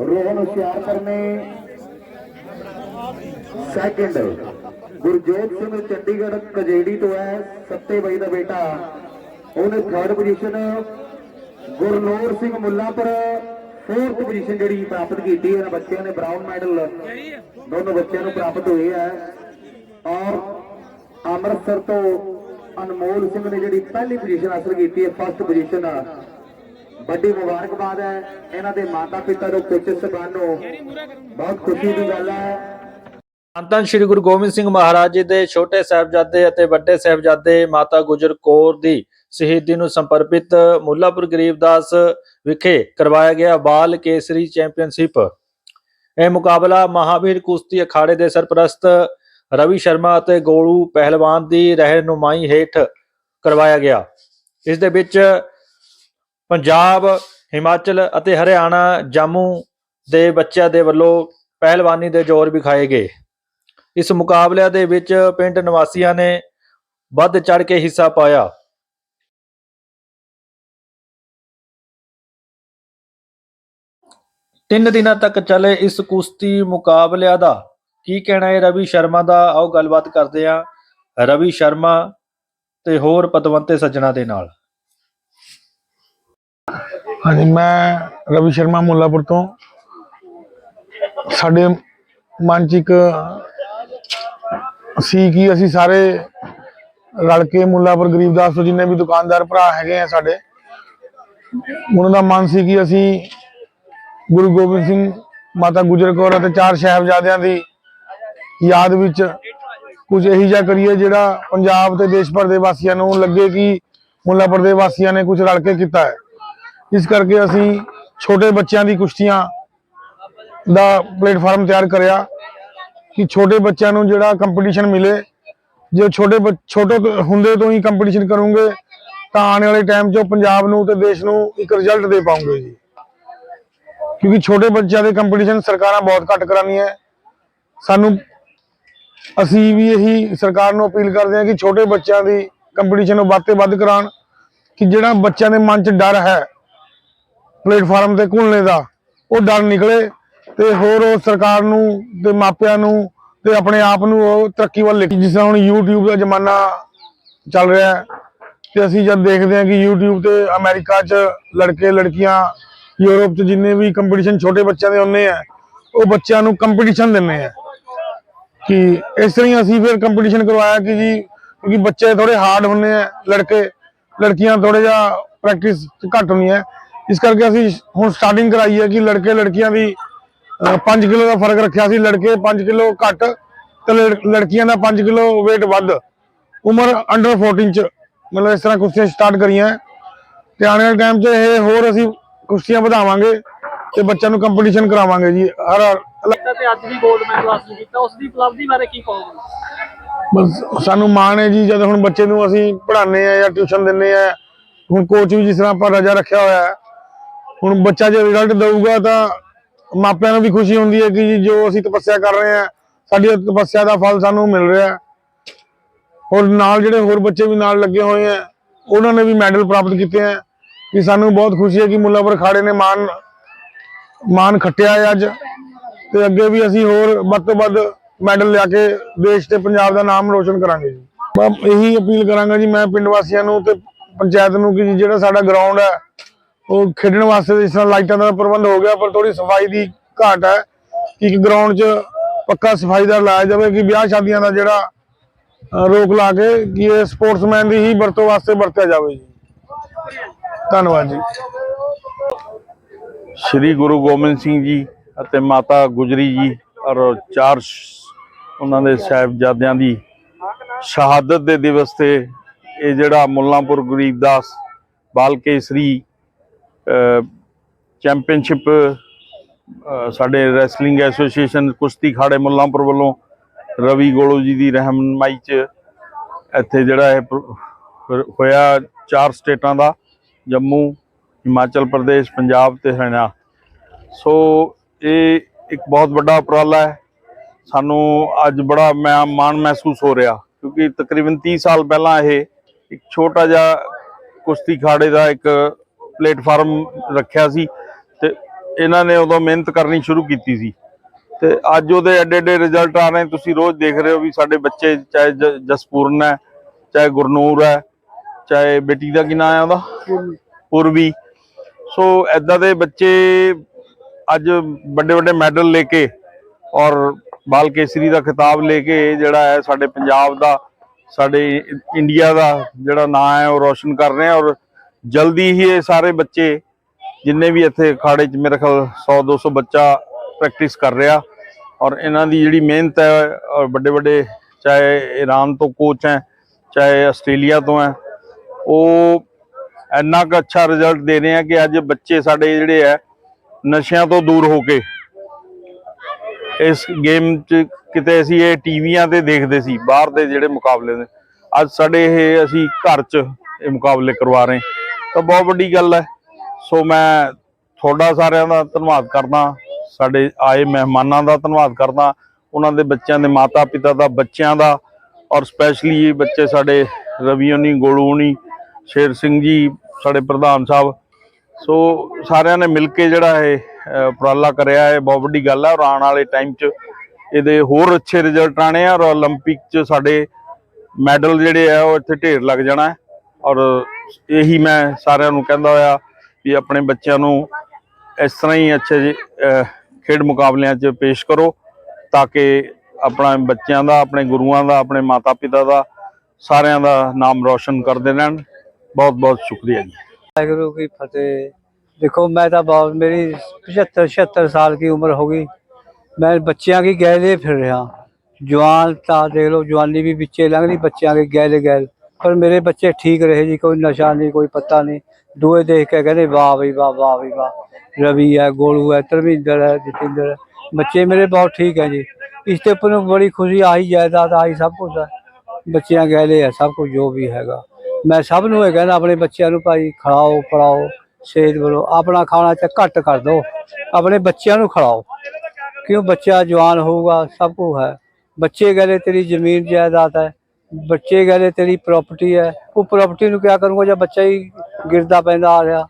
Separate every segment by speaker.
Speaker 1: ਰੋਹਨ ਹੁਸ਼ਿਆਰਪੁਰ ਨੇ ਸੈਕਿੰਡ ਗੁਰਜੋਤ ਸਿੰਘ ਚੰਡੀਗੜ੍ਹ ਕਜੇੜੀ ਤੋਂ ਹੈ, ਸੱਤੇ ਬਾਈ ਦਾ ਬੇਟਾ। ਉਹਨੇ third position Gurnoor Singh Mullapur. Fourth position ਜਿਹੜੀ ਪ੍ਰਾਪਤ ਕੀਤੀ ਹੈ ਬੱਚਿਆਂ ਨੇ ਬ੍ਰਾਊਨ ਮੈਡਲ ਦੋਨੋਂ ਬੱਚਿਆਂ ਨੂੰ ਪ੍ਰਾਪਤ ਹੋਏ ਹੈ। ਔਰ ਅੰਮ੍ਰਿਤਸਰ ਤੋਂ ਅਨਮੋਲ ਸਿੰਘ ਨੇ ਜਿਹੜੀ ਪਹਿਲੀ ਪੋਜੀਸ਼ਨ ਹਾਸਲ ਕੀਤੀ ਹੈ ਫਸਟ ਪੋਜੀਸ਼ਨ ਵੱਡੀ ਮੁਬਾਰਕਬਾਦ ਹੈ। ਇਹਨਾਂ ਦੇ ਮਾਤਾ ਪਿਤਾ ਨੂੰ ਕੋਚਿਸ ਸਭਾਨ ਨੂੰ ਬਹੁਤ ਖੁਸ਼ੀ ਦੀ ਗੱਲ ਹੈ।
Speaker 2: ਸੰਤਨ ਸ੍ਰੀ ਗੁਰੂ ਗੋਬਿੰਦ ਸਿੰਘ ਮਹਾਰਾਜ ਜੀ ਦੇ ਛੋਟੇ ਸਾਹਿਬਜ਼ਾਦੇ ਅਤੇ ਵੱਡੇ ਸਾਹਿਬਜ਼ਾਦੇ ਮਾਤਾ ਗੁਜਰ ਕੌਰ ਦੀ ਸ਼ਹੀਦੀ ਨੂੰ ਸਮਰਪਿਤ ਮੁੱਲਾਪੁਰ ਗਰੀਬਦਾਸ ਵਿਖੇ ਕਰਵਾਇਆ ਗਿਆ ਬਾਲ ਕੇਸਰੀ ਚੈਂਪੀਅਨਸ਼ਿਪ। ਇਹ ਮੁਕਾਬਲਾ ਮਹਾਵੀਰ ਕੁਸ਼ਤੀ ਅਖਾੜੇ ਦੇ ਸਰਪ੍ਰਸਤ ਰਵੀ ਸ਼ਰਮਾ ਅਤੇ ਗੋਲੂ ਪਹਿਲਵਾਨ ਦੀ ਰਹਿਨੁਮਾਈ ਹੇਠ ਕਰਵਾਇਆ ਗਿਆ। ਇਸ ਦੇ ਵਿੱਚ ਪੰਜਾਬ, ਹਿਮਾਚਲ ਅਤੇ ਹਰਿਆਣਾ ਜੰਮੂ ਦੇ ਬੱਚਿਆਂ ਦੇ ਵੱਲੋਂ ਪਹਿਲਵਾਨੀ ਦੇ ਜ਼ੋਰ ਵਿਖਾਏ ਗਏ। ਇਸ ਮੁਕਾਬਲਿਆਂ ਦੇ ਵਿੱਚ ਪਿੰਡ ਨਿਵਾਸੀਆਂ ਨੇ ਵੱਧ ਚੜ ਕੇ ਹਿੱਸਾ ਪਾਇਆ। ਤਿੰਨ ਦਿਨਾਂ ਤੱਕ ਚੱਲੇ ਇਸ ਕੁਸ਼ਤੀ ਮੁਕਾਬਲਿਆਂ ਦਾ। ਕੀ ਕਹਿਣਾ ਹੈ ਰਵੀ ਸ਼ਰਮਾ ਦਾ? ਆਓ ਗੱਲਬਾਤ ਕਰਦੇ ਹਾਂ। ਰਵੀ ਸ਼ਰਮਾ ਤੇ ਹੋਰ ਪਤਵੰਤੇ ਸੱਜਣਾ ਦੇ ਨਾਲ।
Speaker 3: ਹਾਂਜੀ, ਮੈਂ ਰਵੀ ਸ਼ਰਮਾ ਮੁੱਲਾਪੁਰ ਤੋਂ। ਸਾਡੇ ਮਨ ਚ ਇੱਕ ਸੀ ਕਿ ਅਸੀਂ ਸਾਰੇ ਰਲ ਕੇ ਮੁੱਲਾਪੁਰ ਗਰੀਬਦਾਸ ਤੋਂ ਜਿੰਨੇ ਵੀ ਦੁਕਾਨਦਾਰ ਭਰਾ ਹੈਗੇ ਆ ਸਾਡੇ, ਉਹਨਾਂ ਦਾ ਮਨ ਸੀ ਕਿ ਅਸੀਂ ਗੁਰੂ ਗੋਬਿੰਦ ਸਿੰਘ ਮਾਤਾ ਗੁਜਰ ਕੌਰ ਅਤੇ ਚਾਰ ਸਾਹਿਬਜ਼ਾਦਿਆਂ ਦੀ ਯਾਦ ਵਿੱਚ ਕੁਝ ਇਹੀ ਜਿਹਾ ਕਰੀਏ ਜਿਹੜਾ ਪੰਜਾਬ ਤੇ ਦੇਸ਼ ਭਰ ਦੇ ਵਾਸੀਆਂ ਨੂੰ ਲੱਗੇ ਕਿ ਮੁੱਲਾਪੁਰ ਦੇ ਵਾਸੀਆਂ ਨੇ ਕੁਝ ਰਲ ਕੇ ਕੀਤਾ ਹੈ। ਇਸ ਕਰਕੇ ਅਸੀਂ ਛੋਟੇ ਬੱਚਿਆਂ ਦੀ ਕੁਸ਼ਤੀਆਂ ਦਾ ਪਲੇਟਫਾਰਮ ਤਿਆਰ ਕਰਿਆ ਕਿ ਛੋਟੇ ਬੱਚਿਆਂ ਨੂੰ ਜਿਹੜਾ ਕੰਪੀਟੀਸ਼ਨ ਮਿਲੇ, ਜੇ ਛੋਟੇ ਬੱਚ- ਛੋਟੇ ਹੁੰਦੇ ਤੋਂ ਹੀ ਕੰਪੀਟੀਸ਼ਨ ਕਰੋਗੇ, ਤਾਂ ਆਉਣ ਵਾਲੇ ਟਾਈਮ 'ਚ ਉਹ ਪੰਜਾਬ ਨੂੰ ਤੇ ਦੇਸ਼ ਨੂੰ ਇੱਕ ਰਿਜ਼ਲਟ ਦੇ ਪਾਉਂਗੇ ਜੀ। ਕਿਉਂਕਿ ਛੋਟੇ ਬੱਚਿਆਂ ਦੇ ਕੰਪੀਟੀਸ਼ਨ ਸਰਕਾਰਾਂ ਬਹੁਤ ਘੱਟ ਕਰਾਉਂਦੀਆਂ। ਸਾਨੂੰ, ਅਸੀਂ ਵੀ ਇਹੀ ਸਰਕਾਰ ਨੂੰ ਅਪੀਲ ਕਰਦੇ ਹਾਂ ਕਿ ਛੋਟੇ ਬੱਚਿਆਂ ਦੀ ਕੰਪੀਟੀਸ਼ਨ ਨੂੰ ਵੱਧ ਤੇ ਵੱਧ ਕਰਾਉਣ, ਕਿ ਜਿਹੜਾ ਬੱਚਿਆਂ ਦੇ ਮਨ 'ਚ ਡਰ ਹੈ ਪਲੇਟਫਾਰਮ ਤੇ ਘੁਲਣੇ ਦਾ। ਉਹ ਡਰ ਨਿਕਲੇ ਤੇ ਹੋਰ ਉਹ ਸਰਕਾਰ ਨੂੰ ਤੇ ਮਾਪਿਆਂ ਨੂੰ ਤੇ ਆਪਣੇ ਆਪ ਨੂੰ ਉਹ ਤਰੱਕੀ ਵੱਲ ਲੈ ਕੇ ਜਿਸ ਤਰ੍ਹਾਂ ਹੁਣ YouTube ਦਾ ਜ਼ਮਾਨਾ ਚੱਲ ਰਿਹਾ ਹੈ ਤੇ ਅਸੀਂ ਜਦ ਦੇਖਦੇ ਹਾਂ ਕਿ YouTube ਤੇ ਅਮਰੀਕਾ 'ਚ ਲੜਕੇ, ਲੜਕੀਆਂ ਯੂਰਪ 'ਚ ਜਿੰਨੇ ਵੀ ਕੰਪੀਟੀਸ਼ਨ ਛੋਟੇ ਬੱਚਿਆਂ ਦੇ ਹੁੰਦੇ ਆ, ਉਹ ਬੱਚਿਆਂ ਨੂੰ ਕੰਪੀਟੀਸ਼ਨ ਦਿੰਦੇ ਆ। ਕਿ ਇਸ ਤਰ੍ਹਾਂ ਅਸੀਂ ਫਿਰ ਕੰਪੀਟੀਸ਼ਨ ਕਰਵਾਇਆ ਕਿ ਜੀ ਕਿਉਂਕਿ ਬੱਚੇ ਥੋੜੇ ਹਾਰਡ ਹੁੰਦੇ ਆ, ਲੜਕੇ, ਲੜਕੀਆਂ ਥੋੜੇ ਜਿਹਾ ਪ੍ਰੈਕਟਿਸ ਘੱਟ ਹੁੰਦੀ ਹੈ ਇਸ ਕਰਕੇ ਅਸੀਂ ਹੁਣ ਸਟਾਰਟਿੰਗ ਕਰਾਈ ਹੈ ਕਿ ਲੜਕੇ ਲੜਕੀਆਂ ਦੀ 5 ਕਿਲੋ ਦਾ ਫ਼ਰਕ ਰੱਖਿਆ ਸੀ। ਲੜਕੇ 5 ਕਿਲੋ ਘੱਟ ਤੇ ਲੜ- ਲੜਕੀਆਂ ਦਾ 5 ਕਿਲੋ weight ਵੱਧ। ਉਮਰ ਅੰਡਰ 14 ਚ ਮਤਲਬ ਇਸ ਤਰ੍ਹਾਂ ਕੁਸ਼ਤੀਆਂ ਸਟਾਰਟ ਕਰੀਆਂ। ਤੇ ਆਉਣ ਵਾਲੇ ਟਾਈਮ 'ਚ ਇਹ ਹੋਰ ਅਸੀਂ ਕੁਸ਼ਤੀਆਂ ਵਧਾਵਾਂਗੇ ਤੇ ਬੱਚਿਆਂ ਨੂੰ ਕੰਪੀਟੀਸ਼ਨ ਕਰਾਵਾਂਗੇ ਜੀ। ਹਰ
Speaker 4: ਤੇ ਅੱਜ ਵੀ 골ਡ ਮੈਡਲ ਹਾਸਲ ਕੀਤਾ। ਉਸ ਦੀ ਉਪਲਬਧੀ ਬਾਰੇ ਕੀ ਕਹੋਗੇ?
Speaker 3: ਬਸ ਸਾਨੂੰ ਮਾਣ ਹੈ ਜੀ ਜਦ ਹੁਣ ਬੱਚੇ ਨੂੰ ਅਸੀਂ ਪੜ੍ਹਾਉਂਦੇ ਆ ਜਾਂ ਟਿਊਸ਼ਨ ਦਿੰਦੇ ਆ ਹੁਣ ਕੋਚ ਵੀ ਜਿਸ ਤਰ੍ਹਾਂ ਆਪਾਂ ਰਜਾ ਰੱਖਿਆ ਹੋਇਆ ਹੈ ਹੁਣ ਬੱਚਾ ਜੇ ਰਿਜ਼ਲਟ ਦਊਗਾ ਤਾਂ ਮਾਪਿਆਂ ਨੂੰ ਵੀ ਖੁਸ਼ੀ ਹੁੰਦੀ ਹੈ ਕਿ ਜੀ ਜੋ ਅਸੀਂ ਤਪੱਸਿਆ ਕਰ ਰਹੇ ਆ ਸਾਡੀ ਤਪੱਸਿਆ ਦਾ ਫਲ ਸਾਨੂੰ ਮਿਲ ਰਿਹਾ ਹੈ। ਔਰ ਨਾਲ ਜਿਹੜੇ ਹੋਰ ਬੱਚੇ ਵੀ ਨਾਲ ਲੱਗੇ ਹੋਏ ਆ ਉਹਨਾਂ ਨੇ ਵੀ ਮੈਡਲ ਪ੍ਰਾਪਤ ਕੀਤੇ ਆ ਕਿ ਸਾਨੂੰ ਬਹੁਤ ਖੁਸ਼ੀ ਹੈ ਕਿ ਮੁੱਲਾਪੁਰ ਖਾੜੇ ਨੇ ਮਾਨ ਮਾਨ ਖੱਟਿਆ ਹੈ ਅੱਜ। ਤੇ ਅੱਗੇ ਵੀ ਅਸੀਂ ਹੋਰ ਵੱਧ ਤੋਂ ਵੱਧ ਮੈਡਲ ਲਿਆ ਕੇ ਦੇਸ਼ ਤੇ ਪੰਜਾਬ ਦਾ ਨਾਮ ਰੋਸ਼ਨ ਕਰਾਂਗੇ ਜੀ। ਮੈਂ ਇਹੀ ਅਪੀਲ ਕਰਾਂਗਾ ਜੀ, ਮੈਂ ਪਿੰਡ ਵਾਸੀਆਂ ਨੂੰ ਤੇ ਪੰਚਾਇਤ ਨੂੰ ਕਿ ਜਿਹੜਾ ਸਾਡਾ ਗਰਾਊਂਡ ਹੈ ਉਹ ਖੇਡਣ ਵਾਸਤੇ ਜਿਸ ਤਰ੍ਹਾਂ ਲਾਈਟਾਂ ਦਾ ਪ੍ਰਬੰਧ ਹੋ ਗਿਆ, ਪਰ ਥੋੜੀ ਸਫ਼ਾਈ ਦੀ ਘਾਟ ਹੈ ਕਿ ਇੱਕ ਗਰਾਊਂਡ 'ਚ ਪੱਕਾ ਸਫਾਈਦਾਰ ਲਾਇਆ ਜਾਵੇ ਕਿ ਵਿਆਹ ਸ਼ਾਦੀਆਂ ਦਾ ਜਿਹੜਾ ਰੋਕ ਲਾ ਕੇ ਕਿ ਇਹ ਸਪੋਰਟਸਮੈਨ ਦੀ ਹੀ ਵਰਤੋਂ ਵਾਸਤੇ ਵਰਤਿਆ ਜਾਵੇ ਜੀ। ਧੰਨਵਾਦ ਜੀ।
Speaker 5: ਸ੍ਰੀ ਗੁਰੂ ਗੋਬਿੰਦ ਸਿੰਘ ਜੀ ਅਤੇ ਮਾਤਾ ਗੁਜਰੀ ਜੀ ਔਰ ਚਾਰ ਉਹਨਾਂ ਦੇ ਸਾਹਿਬਜ਼ਾਦਿਆਂ ਦੀ ਸ਼ਹਾਦਤ ਦੇ ਦਿਵਸ ਤੇ ਇਹ ਜਿਹੜਾ ਮੁੱਲਾਂਪੁਰ ਗਰੀਬਦਾਸ ਬਾਲ ਕੇਸਰੀ ਚੈਂਪੀਅਨਸ਼ਿਪ ਸਾਡੇ ਰੈਸਲਿੰਗ ਐਸੋਸੀਏਸ਼ਨ ਕੁਸ਼ਤੀ ਖਾੜੇ ਮੁੱਲਾਂਪੁਰ ਵੱਲੋਂ ਰਵੀ ਗੋਲੋ ਜੀ ਦੀ ਰਹਿਨਮਾਈ ਚ ਇੱਥੇ ਜਿਹੜਾ ਇਹ ਹੋਇਆ ਚਾਰ ਸਟੇਟਾਂ ਦਾ, ਜੰਮੂ, ਹਿਮਾਚਲ ਪ੍ਰਦੇਸ਼, ਪੰਜਾਬ ਤੇ ਹਰਿਆਣਾ। ਸੋ ਇਹ ਇੱਕ ਬਹੁਤ ਵੱਡਾ ਉਪਰਾਲਾ ਹੈ। ਸਾਨੂੰ ਅੱਜ ਬੜਾ ਮੈਂ ਮਾਣ ਮਹਿਸੂਸ ਹੋ ਰਿਹਾ, ਕਿਉਂਕਿ ਤਕਰੀਬਨ 30 ਸਾਲ ਪਹਿਲਾਂ ਇਹ ਇੱਕ ਛੋਟਾ ਜਿਹਾ ਕੁਸ਼ਤੀ ਖਾੜੇ ਦਾ ਇੱਕ ਪਲੇਟਫਾਰਮ ਰੱਖਿਆ ਸੀ ਤੇ ਇਹਨਾਂ ਨੇ ਉਦੋਂ ਮਿਹਨਤ ਕਰਨੀ ਸ਼ੁਰੂ ਕੀਤੀ ਸੀ। ਤੇ ਅੱਜ ਉਹਦੇ ਐਡੇ ਐਡੇ ਰਿਜ਼ਲਟ ਆ ਰਹੇ ਤੁਸੀਂ ਰੋਜ਼ ਦੇਖ ਰਹੇ ਹੋ ਵੀ ਸਾਡੇ ਬੱਚੇ ਚਾਹੇ ਜਸਪੂਰਨ ਹੈ ਚਾਹੇ ਗੁਰਨੂਰ ਹੈ ਚਾਹੇ ਬੇਟੀ ਦਾ ਕੀ ਨਾਮ ਹੈ ਉਹਦਾ? ਪੂਰਬੀ ਸੋ ਐਦਾਂ ਦੇ ਬੱਚੇ ਅੱਜ ਵੱਡੇ ਵੱਡੇ ਮੈਡਲ ਲੈ ਕੇ ਔਰ ਬਾਲ ਕੇਸਰੀ ਦਾ ਖਿਤਾਬ ਲੈ ਕੇ ਜਿਹੜਾ ਹੈ ਸਾਡੇ ਪੰਜਾਬ ਦਾ ਸਾਡੇ ਇੰਡੀਆ ਦਾ ਜਿਹੜਾ ਨਾਂ ਹੈ ਉਹ ਰੋਸ਼ਨ ਕਰ ਰਹੇ ਆ ਔਰ ਜਲਦੀ ਹੀ ਇਹ ਸਾਰੇ ਬੱਚੇ ਜਿੰਨੇ ਵੀ ਇੱਥੇ ਅਖਾੜੇ 'ਚ ਮੇਰੇ ਖਿਆਲ 100 200 ਬੱਚਾ ਪ੍ਰੈਕਟਿਸ ਕਰ ਰਿਹਾ। ਔਰ ਇਹਨਾਂ ਦੀ ਜਿਹੜੀ ਮਿਹਨਤ ਹੈ, ਔਰ ਵੱਡੇ ਵੱਡੇ ਚਾਹੇ ਈਰਾਨ ਤੋਂ ਕੋਚ ਹੈ, ਚਾਹੇ ਆਸਟ੍ਰੇਲੀਆ ਤੋਂ ਹੈ, ਉਹ ਇੰਨਾ ਕੁ ਅੱਛਾ ਰਿਜ਼ਲਟ ਦੇ ਰਹੇ ਆ ਕਿ ਅੱਜ ਬੱਚੇ ਸਾਡੇ ਜਿਹੜੇ ਹੈ, ਨਸ਼ਿਆਂ ਤੋਂ ਦੂਰ ਹੋ ਕੇ ਇਸ ਗੇਮ 'ਚ ਕਿਤੇ ਅਸੀਂ ਇਹ ਟੀਵੀਆਂ ਤੇ ਦੇਖਦੇ ਸੀ, ਬਾਹਰ ਦੇ ਜਿਹੜੇ ਮੁਕਾਬਲੇ ਨੇ। ਅੱਜ ਸਾਡੇ ਇਹ ਅਸੀਂ ਘਰ 'ਚ ਇਹ ਮੁਕਾਬਲੇ ਕਰਵਾ ਰਹੇ। ਤਾਂ ਬਹੁਤ ਵੱਡੀ ਗੱਲ ਹੈ ਸੋ ਮੈਂ ਤੁਹਾਡਾ ਸਾਰਿਆਂ ਦਾ ਧੰਨਵਾਦ ਕਰਦਾ ਸਾਡੇ ਆਏ ਮਹਿਮਾਨਾਂ ਦਾ ਧੰਨਵਾਦ ਕਰਦਾ ਉਹਨਾਂ ਦੇ ਬੱਚਿਆਂ ਦੇ ਮਾਤਾ ਪਿਤਾ ਦਾ ਬੱਚਿਆਂ ਦਾ ਔਰ ਸਪੈਸ਼ਲੀ ਇਹ ਬੱਚੇ ਸਾਡੇ ਰਵੀ ਹੋਣੀ ਗੋਲੂ ਹੋਣੀ ਸ਼ੇਰ ਸਿੰਘ ਜੀ ਸਾਡੇ ਪ੍ਰਧਾਨ ਸਾਹਿਬ ਸੋ ਸਾਰਿਆਂ ਨੇ ਮਿਲ ਕੇ ਜਿਹੜਾ ਇਹ ਅਹ, ਉਪਰਾਲਾ ਕਰਿਆ ਹੈ ਬਹੁਤ ਵੱਡੀ ਗੱਲ ਹੈ ਔਰ ਆਉਣ ਵਾਲੇ ਟਾਈਮ 'ਚ ਇਹਦੇ ਹੋਰ ਅੱਛੇ ਰਿਜ਼ਲਟ ਆਣੇ ਆ ਔਰ 올림픽 'ਚ ਸਾਡੇ ਮੈਡਲ ਜਿਹੜੇ ਆ ਉਹ ਇੱਥੇ ਢੇਰ ਲੱਗ ਜਾਣਾ ਹੈ ਔਰ ਇਹੀ ਮੈਂ ਸਾਰਿਆਂ ਨੂੰ ਕਹਿੰਦਾ ਹੋਇਆ ਵੀ ਆਪਣੇ ਬੱਚਿਆਂ ਨੂੰ ਇਸ ਤਰ੍ਹਾਂ ਹੀ ਅੱਛੇ ਖੇਡ ਮੁਕਾਬਲਿਆਂ 'ਚ ਪੇਸ਼ ਕਰੋ ਤਾਂ ਕਿ ਆਪਣਾ ਬੱਚਿਆਂ ਦਾ, ਆਪਣੇ ਗੁਰੂਆਂ ਦਾ, ਆਪਣੇ ਮਾਤਾ ਪਿਤਾ ਦਾ ਸਾਰਿਆਂ ਦਾ ਨਾਮ ਰੌਸ਼ਨ ਕਰਦੇ ਰਹਿਣ। ਬਹੁਤ ਬਹੁਤ ਸ਼ੁਕਰੀਆ ਜੀ।
Speaker 6: ਵਾਹਿਗੁਰੂ ਕੀ ਫਤਿਹ। ਦੇਖੋ, ਮੈਂ ਤਾਂ ਬਹੁਤ, ਮੇਰੀ 75 76 ਸਾਲ ਦੀ ਉਮਰ ਹੋ ਗਈ। ਮੈਂ ਬੱਚਿਆਂ ਕੀ ਗੈਲੇ ਫਿਰ ਰਿਹਾ। ਜਵਾਨ ਤਾਂ ਦੇਖ ਲਓ, ਜਵਾਨੀ ਵੀ ਵਿੱਚੇ ਲੰਘ ਰਹੀ ਬੱਚਿਆਂ ਦੇ ਗੈਲੇ ਗੈਲ ਪਰ ਮੇਰੇ ਬੱਚੇ ਠੀਕ ਰਹੇ ਜੀ, ਕੋਈ ਨਸ਼ਾ ਨਹੀਂ, ਕੋਈ ਪਤਾ ਨਹੀਂ। ਦੂਏ ਦੇਖ ਕੇ ਕਹਿੰਦੇ, ਵਾਹ ਬਈ, ਵਾਹ ਵਾਹ ਬਈ, ਵਾਹ। ਰਵੀ ਹੈ, ਗੋਲੂ ਹੈ, ਧਰਮਿੰਦਰ ਹੈ, ਜਤਿੰਦਰ ਹੈ। ਬੱਚੇ ਮੇਰੇ ਬਹੁਤ ਠੀਕ ਹੈ ਜੀ। ਇਸ ਤੇ ਉੱਪਰ ਬੜੀ ਖੁਸ਼ੀ ਆਈ ਜਾਇਦਾਦ ਆਈ ਸਭ ਕੁਝ ਹੈ। ਬੱਚਿਆਂ ਗੈਲੇ ਹੈ ਸਭ ਕੁਝ ਜੋ ਵੀ ਹੈਗਾ। ਮੈਂ ਸਭ ਨੂੰ ਇਹ ਕਹਿੰਦਾ, ਆਪਣੇ ਬੱਚਿਆਂ ਨੂੰ ਭਾਈ, ਖਿਲਾਓ, ਪੜਾਓ ਸਿਹਤ ਵੱਲੋਂ ਆਪਣਾ ਖਾਣਾ ਚ ਘੱਟ ਕਰ ਦਿਓ ਆਪਣੇ ਬੱਚਿਆਂ ਨੂੰ ਖਿਲਾਓ। ਕਿਉਂ? ਬੱਚਾ ਜਵਾਨ ਹੋਊਗਾ, ਸਭ ਕੁਝ ਹੈ। ਬੱਚੇ ਗਲੇ ਤੇਰੀ ਜ਼ਮੀਨ ਜਾਇਦਾਦ ਹੈ। ਬੱਚੇ ਗਲੇ ਤੇਰੀ ਪ੍ਰਾਪਰਟੀ ਹੈ। ਉਹ ਪ੍ਰਾਪਰਟੀ ਨੂੰ ਕਿਆ ਕਰੂੰਗਾ ਜਦ ਬੱਚਾ ਹੀ ਗਿਰਦਾ ਪੈਂਦਾ ਆ ਰਿਹਾ।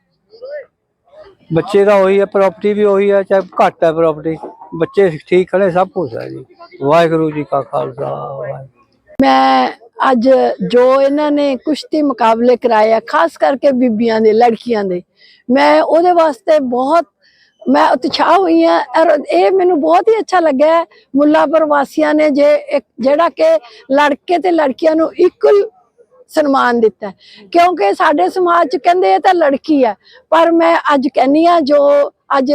Speaker 6: ਬੱਚੇ ਦਾ ਉਹੀ ਹੈ ਪ੍ਰਾਪਰਟੀ ਵੀ ਉਹੀ ਹੈ, ਚਾਹੇ ਘੱਟ ਹੈ ਪ੍ਰਾਪਰਟੀ ਬੱਚੇ ਠੀਕ ਖੜੇ, ਸਭ ਕੁਝ ਹੈ ਜੀ। ਵਾਹਿਗੁਰੂ ਜੀ ਕਾ ਖਾਲਸਾ, ਵਾਹਿਗੁਰੂ।
Speaker 7: ਮੈਂ ਅੱਜ ਜੋ ਇਹਨਾਂ ਨੇ ਕੁਸ਼ਤੀ ਮੁਕਾਬਲੇ ਕਰਾਏ ਆ, ਖਾਸ ਕਰਕੇ ਬੀਬੀਆਂ ਦੇ, ਲੜਕੀਆਂ ਦੇ, ਮੈਂ ਉਹਦੇ ਵਾਸਤੇ ਬਹੁਤ ਮੈਂ ਉਤਸ਼ਾਹ ਹੋਈ ਹਾਂ ਔਰ ਇਹ ਮੈਨੂੰ ਬਹੁਤ ਹੀ ਅੱਛਾ ਲੱਗਿਆ ਹੈ। ਮੁੱਲਾਪੁਰ ਵਾਸੀਆਂ ਨੇ ਜੇ ਜਿਹੜਾ ਕਿ ਲੜਕੇ ਤੇ ਲੜਕੀਆਂ ਨੂੰ ਇਕੁਅਲ ਸਨਮਾਨ ਦਿੱਤਾ ਕਿਉਂਕਿ ਸਾਡੇ ਸਮਾਜ ਚ ਕਹਿੰਦੇ ਇਹ ਤਾਂ ਲੜਕੀ ਹੈ, ਪਰ ਮੈਂ ਅੱਜ ਕਹਿੰਨੀ ਆ ਜੋ ਅੱਜ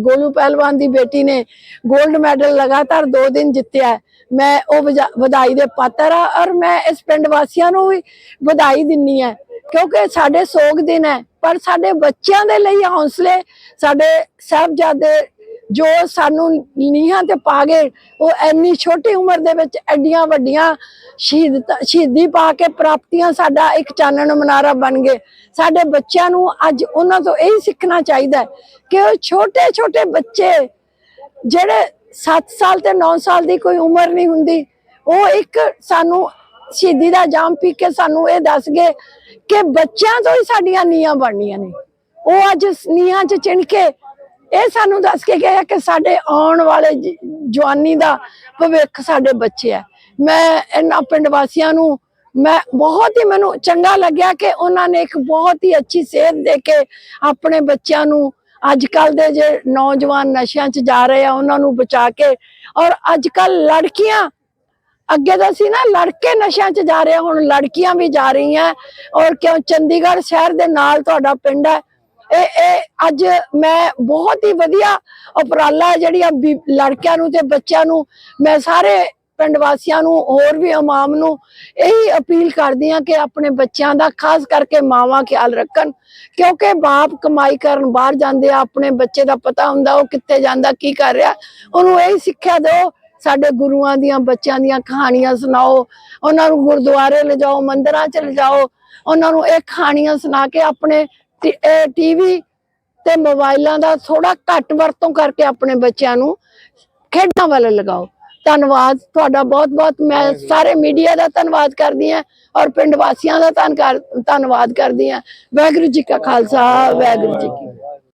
Speaker 7: ਗੋਲੂ ਪਹਿਲਵਾਨ ਦੀ ਬੇਟੀ ਨੇ 골ਡ ਮੈਡਲ ਲਗਾਤਾਰ 2 ਦਿਨ ਜਿੱਤਿਆ ਮੈਂ ਉਹ ਵਜਾ- ਵਧਾਈ ਦੇ ਪਾਤਰ ਆ ਔਰ ਮੈਂ ਇਸ ਪਿੰਡ ਵਾਸੀਆਂ ਨੂੰ ਵੀ ਵਧਾਈ ਦਿੰਨੀ ਹੈ ਕਿਉਂਕਿ ਸਾਡੇ ਸੋਗ ਦਿਨ ਹੈ ਪਰ ਸਾਡੇ ਬੱਚਿਆਂ ਦੇ ਲਈ ਹੌਸਲੇ, ਸਾਡੇ ਸਾਹਿਬਜ਼ਾਦੇ ਜੋ ਸਾਨੂੰ ਨੀਹਾਂ ਤੇ ਪਾ ਗਏ, ਉਹ ਐਨੀ ਛੋਟੀ ਉਮਰ ਦੇ ਵਿੱਚ ਐਡੀਆਂ ਵੱਡੀਆਂ ਸ਼ਹੀਦ ਸ਼ਹੀਦੀ ਪਾ ਕੇ ਪ੍ਰਾਪਤੀਆਂ ਸਾਡਾ ਇੱਕ ਚਾਨਣ ਮਨਾਰਾ ਬਣ ਗਏ। ਸਾਡੇ ਬੱਚਿਆਂ ਨੂੰ ਅੱਜ ਉਹਨਾਂ ਤੋਂ ਇਹ ਸਿੱਖਣਾ ਚਾਹੀਦਾ ਕਿ ਉਹ ਛੋਟੇ ਛੋਟੇ ਬੱਚੇ ਜਿਹੜੇ 7 ਸਾਲ ਤੇ 9 ਸਾਲ ਦੀ ਕੋਈ ਉਮਰ ਨਹੀਂ ਹੁੰਦੀ, ਉਹ ਇੱਕ ਸਾਨੂੰ ਸ਼ਹੀਦੀ ਦਾ ਜਾਮ ਪੀ ਕੇ ਸਾਨੂੰ ਇਹ ਦੱਸ ਗਏ ਕਿ ਬੱਚਿਆਂ ਤੋਂ ਹੀ ਸਾਡੀਆਂ ਨੀਆਂ ਬਣਨੀਆਂ ਨੇ। ਉਹ ਅੱਜ ਇਸ ਨੀਹਾਂ 'ਚ ਚਿਣ ਕੇ ਇਹ ਸਾਨੂੰ ਦੱਸ ਕੇ ਗਏ ਕਿ ਸਾਡੇ ਆਉਣ ਵਾਲੇ ਜਵਾਨੀ ਦਾ ਭਵਿੱਖ ਸਾਡੇ ਬੱਚੇ ਆ। ਮੈਂ ਇਹਨਾਂ ਪਿੰਡ ਵਾਸੀਆਂ ਨੂੰ ਮੈਂ ਬਹੁਤ ਹੀ ਮੈਨੂੰ ਚੰਗਾ ਲੱਗਿਆ ਕਿ ਉਹਨਾਂ ਨੇ ਇੱਕ ਬਹੁਤ ਹੀ ਅੱਛੀ ਸੇਧ ਦੇ ਕੇ ਆਪਣੇ ਬੱਚਿਆਂ ਨੂੰ ਅੱਜ ਕੱਲ ਦੇ ਜੇ ਨੌਜਵਾਨ ਨਸ਼ਿਆਂ 'ਚ ਜਾ ਰਹੇ ਆ, ਉਹਨਾਂ ਨੂੰ ਬਚਾ ਕੇ ਔਰ ਅੱਜ ਕੱਲ ਲੜਕੀਆਂ ਅੱਗੇ ਤਾਂ ਅਸੀਂ ਨਾ ਲੜਕੇ ਨਸ਼ਿਆਂ 'ਚ ਜਾ ਰਹੇ ਹੁਣ ਲੜਕੀਆਂ ਵੀ ਜਾ ਰਹੀਆਂ। ਔਰ ਕਿਉਂ? ਚੰਡੀਗੜ੍ਹ ਸ਼ਹਿਰ ਦੇ ਨਾਲ ਤੁਹਾਡਾ ਪਿੰਡ ਹੈ। ਇਹ ਇਹ ਅੱਜ ਮੈਂ ਬਹੁਤ ਹੀ ਵਧੀਆ ਉਪਰਾਲਾ ਜਿਹੜੀਆਂ ਲੜਕਿਆਂ ਨੂੰ ਤੇ ਬੱਚਿਆਂ ਨੂੰ, ਮੈਂ ਸਾਰੇ ਪਿੰਡ ਵਾਸੀਆਂ ਨੂੰ, ਹੋਰ ਵੀ ਇਮਾਮ ਨੂੰ ਇਹੀ ਅਪੀਲ ਕਰਦੀ ਹਾਂ ਕਿ ਆਪਣੇ ਬੱਚਿਆਂ ਦਾ ਖਾਸ ਕਰਕੇ ਮਾਵਾਂ ਖਿਆਲ ਰੱਖਣ। ਕਿਉਂਕਿ ਬਾਪ ਕਮਾਈ ਕਰਨ ਬਾਹਰ ਜਾਂਦੇ ਆ, ਆਪਣੇ ਬੱਚੇ ਦਾ ਪਤਾ ਹੁੰਦਾ ਉਹ ਕਿੱਥੇ ਜਾਂਦਾ, ਕੀ ਕਰ ਰਿਹਾ। ਉਹਨੂੰ ਇਹ ਸਿੱਖਿਆ ਦਿਓ ਸਾਡੇ ਗੁਰੂਆਂ ਦੀਆਂ ਬੱਚਿਆਂ ਦੀਆਂ ਕਹਾਣੀਆਂ ਸੁਣਾਓ ਉਹਨਾਂ ਨੂੰ ਗੁਰਦੁਆਰੇ ਲਿਜਾਓ ਮੰਦਿਰਾਂ ਚ ਲਿਜਾਓ ਉਹਨਾਂ ਨੂੰ ਇਹ ਕਹਾਣੀਆਂ ਸੁਣਾ ਕੇ ਆਪਣੇ ਟੀਵੀ ਤੇ ਮੋਬਾਈਲਾਂ ਦਾ ਥੋੜਾ ਘੱਟ ਵਰਤੋਂ ਕਰਕੇ ਆਪਣੇ ਬੱਚਿਆਂ ਨੂੰ ਖੇਡਾਂ ਵੱਲ ਲਗਾਓ ਧੰਨਵਾਦ ਤੁਹਾਡਾ ਬਹੁਤ ਬਹੁਤ ਮੈਂ ਸਾਰੇ ਮੀਡੀਆ ਦਾ ਧੰਨਵਾਦ ਕਰਦੀ ਹਾਂ ਔਰ ਪਿੰਡ ਵਾਸੀਆਂ ਦਾ ਧੰਨਵਾਦ ਕਰਦੀ ਹਾਂ ਵਾਹਿਗੁਰੂ ਜੀ ਕਾ ਖਾਲਸਾ ਵਾਹਿਗੁਰੂ ਜੀ ਕੀ।